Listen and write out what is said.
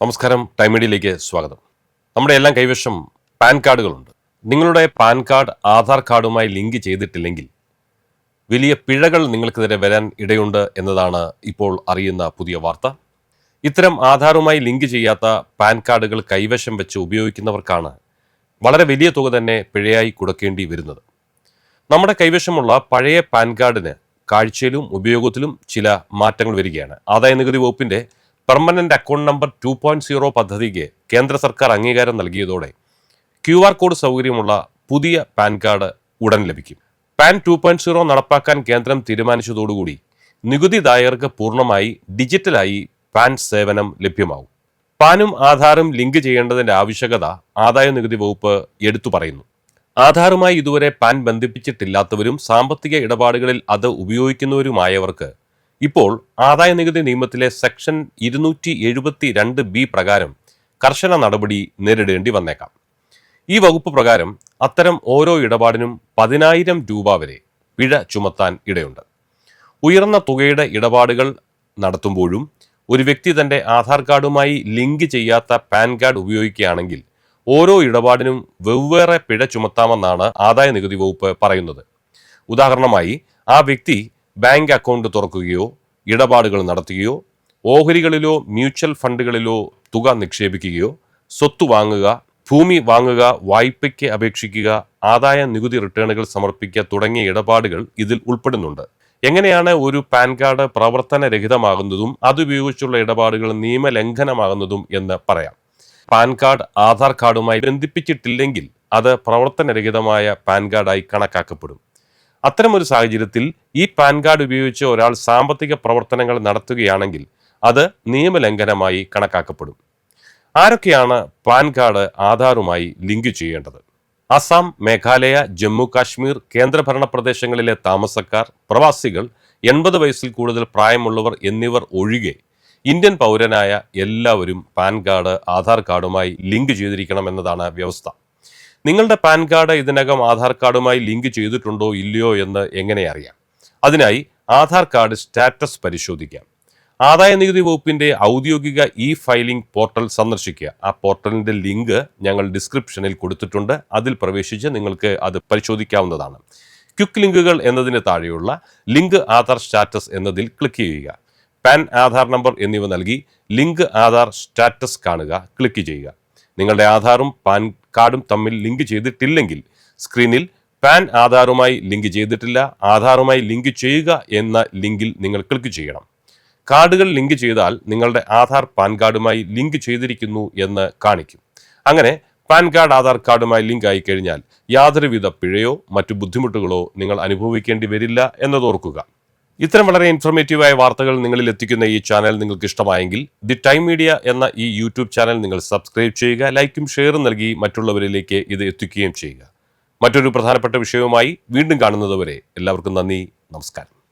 നമസ്കാരം ടൈം മീഡിയയിലേക്ക് സ്വാഗതം. നമ്മുടെ എല്ലാം കൈവശം പാൻ കാർഡുകളുണ്ട്. നിങ്ങളുടെ പാൻ കാർഡ് ആധാർ കാർഡുമായി ലിങ്ക് ചെയ്തിട്ടില്ലെങ്കിൽ വലിയ പിഴകൾ നിങ്ങൾക്കെതിരെ വരാൻ ഇടയുണ്ട് എന്നതാണ് ഇപ്പോൾ അറിയുന്ന പുതിയ വാർത്ത. ഇത്തരം ആധാറുമായി ലിങ്ക് ചെയ്യാത്ത പാൻ കാർഡുകൾ കൈവശം വെച്ച് ഉപയോഗിക്കുന്നവർക്കാണ് വളരെ വലിയ തുക തന്നെ പിഴയായി കൊടുക്കേണ്ടി വരുന്നത്. നമ്മുടെ കൈവശമുള്ള പഴയ പാൻ കാർഡിന് കാഴ്ചയിലും ഉപയോഗത്തിലും ചില മാറ്റങ്ങൾ വരികയാണ്. ആദായ നികുതി വകുപ്പിന്റെ permanent account number two point zero പദ്ധതിക്ക് കേന്ദ്ര സർക്കാർ അംഗീകാരം നൽകിയതോടെ ക്യു ആർ കോഡ് സൗകര്യമുള്ള പുതിയ പാൻ കാർഡ് ഉടൻ ലഭിക്കും. പാൻ ടു പോയിന്റ് സീറോ നടപ്പാക്കാൻ കേന്ദ്രം തീരുമാനിച്ചതോടുകൂടി നികുതിദായകർക്ക് പൂർണമായി ഡിജിറ്റലായി പാൻ സേവനം ലഭ്യമാവും. പാനും ആധാറും ലിങ്ക് ചെയ്യേണ്ടതിന്റെ ആവശ്യകത ആദായ നികുതി വകുപ്പ് എടുത്തു പറയുന്നു. ആധാറുമായി ഇതുവരെ പാൻ ബന്ധിപ്പിച്ചിട്ടില്ലാത്തവരും സാമ്പത്തിക ഇടപാടുകളിൽ അത് ഉപയോഗിക്കുന്നവരുമായവർക്ക് ഇപ്പോൾ ആദായ നികുതി നിയമത്തിലെ സെക്ഷൻ ഇരുന്നൂറ്റി എഴുപത്തി രണ്ട് ബി പ്രകാരം കർശന നടപടി നേരിടേണ്ടി വന്നേക്കാം. ഈ വകുപ്പ് പ്രകാരം അത്തരം ഓരോ ഇടപാടിനും പതിനായിരം രൂപ വരെ പിഴ ചുമത്താൻ ഇടയുണ്ട്. ഉയർന്ന തുകയുടെ ഇടപാടുകൾ നടത്തുമ്പോഴും ഒരു വ്യക്തി തന്റെ ആധാർ കാർഡുമായി ലിങ്ക് ചെയ്യാത്ത പാൻ കാർഡ് ഉപയോഗിക്കുകയാണെങ്കിൽ ഓരോ ഇടപാടിനും വെവ്വേറെ പിഴ ചുമത്താമെന്നാണ് ആദായ നികുതി വകുപ്പ് പറയുന്നത്. ഉദാഹരണമായി ആ വ്യക്തി ബാങ്ക് അക്കൗണ്ട് തുറക്കുകയോ ഇടപാടുകൾ നടത്തുകയോ ഓഹരികളിലോ മ്യൂച്വൽ ഫണ്ടുകളിലോ തുക നിക്ഷേപിക്കുകയോ സ്വത്ത് വാങ്ങുക ഭൂമി വാങ്ങുക വായ്പയ്ക്ക് അപേക്ഷിക്കുക ആദായ നികുതി റിട്ടേണുകൾ സമർപ്പിക്കുക തുടങ്ങിയ ഇടപാടുകൾ ഇതിൽ ഉൾപ്പെടുന്നുണ്ട്. എങ്ങനെയാണ് ഒരു പാൻ കാർഡ് പ്രവർത്തനരഹിതമാകുന്നതും അതുപയോഗിച്ചുള്ള ഇടപാടുകൾ നിയമലംഘനമാകുന്നതും എന്ന് പറയാം. പാൻ കാർഡ് ആധാർ കാർഡുമായി ബന്ധിപ്പിച്ചിട്ടില്ലെങ്കിൽ അത് പ്രവർത്തനരഹിതമായ പാൻ കാർഡായി കണക്കാക്കപ്പെടും. അത്തരമൊരു സാഹചര്യത്തിൽ ഈ പാൻ കാർഡ് ഉപയോഗിച്ച് ഒരാൾ സാമ്പത്തിക പ്രവർത്തനങ്ങൾ നടത്തുകയാണെങ്കിൽ അത് നിയമലംഘനമായി കണക്കാക്കപ്പെടും. ആരൊക്കെയാണ് പാൻ കാർഡ് ആധാറുമായി ലിങ്ക് ചെയ്യേണ്ടത്? അസം മേഘാലയ ജമ്മു കാശ്മീർ കേന്ദ്രഭരണ പ്രദേശങ്ങളിലെ താമസക്കാർ പ്രവാസികൾ എൺപത് വയസ്സിൽ കൂടുതൽ പ്രായമുള്ളവർ എന്നിവർ ഒഴികെ ഇന്ത്യൻ പൗരനായ എല്ലാവരും പാൻ കാർഡ് ആധാർ കാർഡുമായി ലിങ്ക് ചെയ്തിരിക്കണം എന്നതാണ് വ്യവസ്ഥ. നിങ്ങളുടെ പാൻ കാർഡ് ഇതിനകം ആധാർ കാർഡുമായി ലിങ്ക് ചെയ്തിട്ടുണ്ടോ ഇല്ലയോ എന്ന് എങ്ങനെ അറിയാം? അതിനായി ആധാർ കാർഡ് സ്റ്റാറ്റസ് പരിശോധിക്കാം. ആദായ നികുതി വകുപ്പിന്റെ ഔദ്യോഗിക ഇ ഫയലിംഗ് പോർട്ടൽ സന്ദർശിക്കുക. ആ പോർട്ടലിന്റെ ലിങ്ക് ഞങ്ങൾ ഡിസ്ക്രിപ്ഷനിൽ കൊടുത്തിട്ടുണ്ട്. അതിൽ പ്രവേശിച്ച് നിങ്ങൾക്ക് അത് പരിശോധിക്കാവുന്നതാണ്. ക്വിക്ക് ലിങ്കുകൾ എന്നതിന് താഴെയുള്ള ലിങ്ക് ആധാർ സ്റ്റാറ്റസ് എന്നതിൽ ക്ലിക്ക് ചെയ്യുക. പാൻ ആധാർ നമ്പർ എന്നിവ നൽകി ലിങ്ക് ആധാർ സ്റ്റാറ്റസ് കാണുക. ക്ലിക്ക് ചെയ്യുക. നിങ്ങളുടെ ആധാറും പാൻ കാർഡും തമ്മിൽ ലിങ്ക് ചെയ്തിട്ടില്ലെങ്കിൽ സ്ക്രീനിൽ പാൻ ആധാറുമായി ലിങ്ക് ചെയ്തിട്ടില്ല ആധാറുമായി ലിങ്ക് ചെയ്യുക എന്ന ലിങ്കിൽ നിങ്ങൾ ക്ലിക്ക് ചെയ്യണം. കാർഡുകൾ ലിങ്ക് ചെയ്താൽ നിങ്ങളുടെ ആധാർ പാൻ കാർഡുമായി ലിങ്ക് ചെയ്തിരിക്കുന്നു എന്ന് കാണിക്കും. അങ്ങനെ പാൻ കാർഡ് ആധാർ കാർഡുമായി ലിങ്ക് ആയി കഴിഞ്ഞാൽ യാതൊരുവിധ പിഴയോ മറ്റു ബുദ്ധിമുട്ടുകളോ നിങ്ങൾ അനുഭവിക്കേണ്ടി വരില്ല എന്നതോർക്കുക ഇത്തരം വളരെ ഇൻഫോർമേറ്റീവായ വാർത്തകൾ നിങ്ങളിൽ എത്തിക്കുന്ന ഈ ചാനൽ നിങ്ങൾക്ക് ഇഷ്ടമായെങ്കിൽ ദി ടൈം മീഡിയ എന്ന ഈ യൂട്യൂബ് ചാനൽ നിങ്ങൾ സബ്സ്ക്രൈബ് ചെയ്യുക ലൈക്കും ഷെയറും നൽകി മറ്റുള്ളവരിലേക്ക് ഇത് എത്തിക്കുകയും ചെയ്യുക. മറ്റൊരു പ്രധാനപ്പെട്ട വിഷയവുമായി വീണ്ടും കാണുന്നതുവരെ എല്ലാവർക്കും നന്ദി നമസ്കാരം.